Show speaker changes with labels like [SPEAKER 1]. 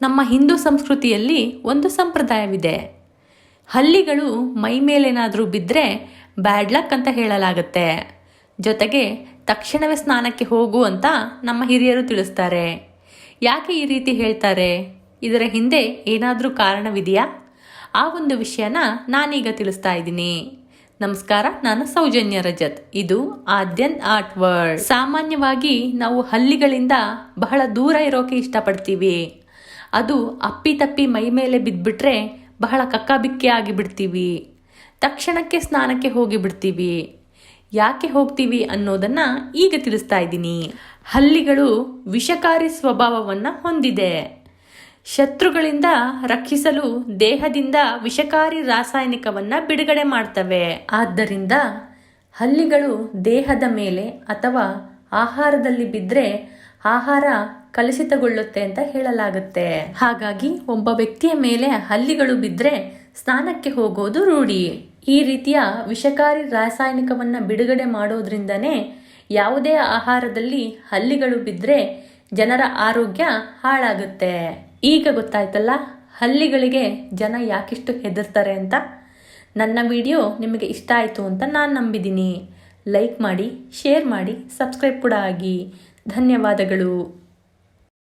[SPEAKER 1] ನಮ್ಮ ಹಿಂದೂ ಸಂಸ್ಕೃತಿಯಲ್ಲಿ ಒಂದು ಸಂಪ್ರದಾಯವಿದೆ. ಹಲ್ಲಿಗಳು ಮೈ ಮೇಲೇನಾದರೂ ಬಿದ್ದರೆ ಬ್ಯಾಡ್ ಲಕ್ ಅಂತ ಹೇಳಲಾಗುತ್ತೆ. ಜೊತೆಗೆ ತಕ್ಷಣವೇ ಸ್ನಾನಕ್ಕೆ ಹೋಗು ಅಂತ ನಮ್ಮ ಹಿರಿಯರು ತಿಳಿಸ್ತಾರೆ. ಯಾಕೆ ಈ ರೀತಿ ಹೇಳ್ತಾರೆ? ಇದರ ಹಿಂದೆ ಏನಾದರೂ ಕಾರಣವಿದೆಯಾ? ಆ ಒಂದು ವಿಷಯನ ನಾನೀಗ ತಿಳಿಸ್ತಾ ಇದ್ದೀನಿ. ನಮಸ್ಕಾರ, ನಾನು ಸೌಜನ್ಯ ರಜತ್. ಇದು ಆದ್ಯನ್ ಆರ್ಟ್ ವರ್ಡ್ ಸಾಮಾನ್ಯವಾಗಿ ನಾವು ಹಲ್ಲಿಗಳಿಂದ ಬಹಳ ದೂರ ಇರೋಕೆ ಇಷ್ಟಪಡ್ತೀವಿ. ಅದು ಅಪ್ಪಿ ತಪ್ಪಿ ಮೈ ಮೇಲೆ ಬಿದ್ದುಬಿಟ್ರೆ ಬಹಳ ಕಕ್ಕಾಬಿಕ್ಕಿ ಆಗಿಬಿಡ್ತೀವಿ. ತಕ್ಷಣಕ್ಕೆ ಸ್ನಾನಕ್ಕೆ ಹೋಗಿ ಬಿಡ್ತೀವಿ. ಯಾಕೆ ಹೋಗ್ತೀವಿ ಅನ್ನೋದನ್ನು ಈಗ ತಿಳಿಸ್ತಾ ಇದ್ದೀನಿ. ಹಲ್ಲಿಗಳು ವಿಷಕಾರಿ ಸ್ವಭಾವವನ್ನು ಹೊಂದಿದೆ. ಶತ್ರುಗಳಿಂದ ರಕ್ಷಿಸಲು ದೇಹದಿಂದ ವಿಷಕಾರಿ ರಾಸಾಯನಿಕವನ್ನ ಬಿಡುಗಡೆ ಮಾಡ್ತವೆ. ಆದ್ದರಿಂದ ಹಲ್ಲಿಗಳು ದೇಹದ ಮೇಲೆ ಅಥವಾ ಆಹಾರದಲ್ಲಿ ಬಿದ್ದರೆ ಆಹಾರ ಕಲುಷಿತಗೊಳ್ಳುತ್ತೆ ಅಂತ ಹೇಳಲಾಗುತ್ತೆ. ಹಾಗಾಗಿ ಒಬ್ಬ ವ್ಯಕ್ತಿಯ ಮೇಲೆ ಹಲ್ಲಿಗಳು ಬಿದ್ದರೆ ಸ್ನಾನಕ್ಕೆ ಹೋಗೋದು ರೂಢಿ. ಈ ರೀತಿಯ ವಿಷಕಾರಿ ರಾಸಾಯನಿಕವನ್ನು ಬಿಡುಗಡೆ ಮಾಡೋದ್ರಿಂದನೇ ಯಾವುದೇ ಆಹಾರದಲ್ಲಿ ಹಲ್ಲಿಗಳು ಬಿದ್ದರೆ ಜನರ ಆರೋಗ್ಯ ಹಾಳಾಗುತ್ತೆ. ಈಗ ಗೊತ್ತಾಯ್ತಲ್ಲ, ಹಲ್ಲಿಗಳಿಗೆ ಜನ ಯಾಕಿಷ್ಟು ಹೆದರ್ತಾರೆ ಅಂತ? ನನ್ನ ವಿಡಿಯೋ ನಿಮಗೆ ಇಷ್ಟ ಆಯಿತು ಅಂತ ನಾನು ನಂಬಿದ್ದೀನಿ ಲೈಕ್ ಮಾಡಿ, ಶೇರ್ ಮಾಡಿ, ಸಬ್ಸ್ಕ್ರೈಬ್ ಕೂಡ ಆಗಿ. ಧನ್ಯವಾದಗಳು.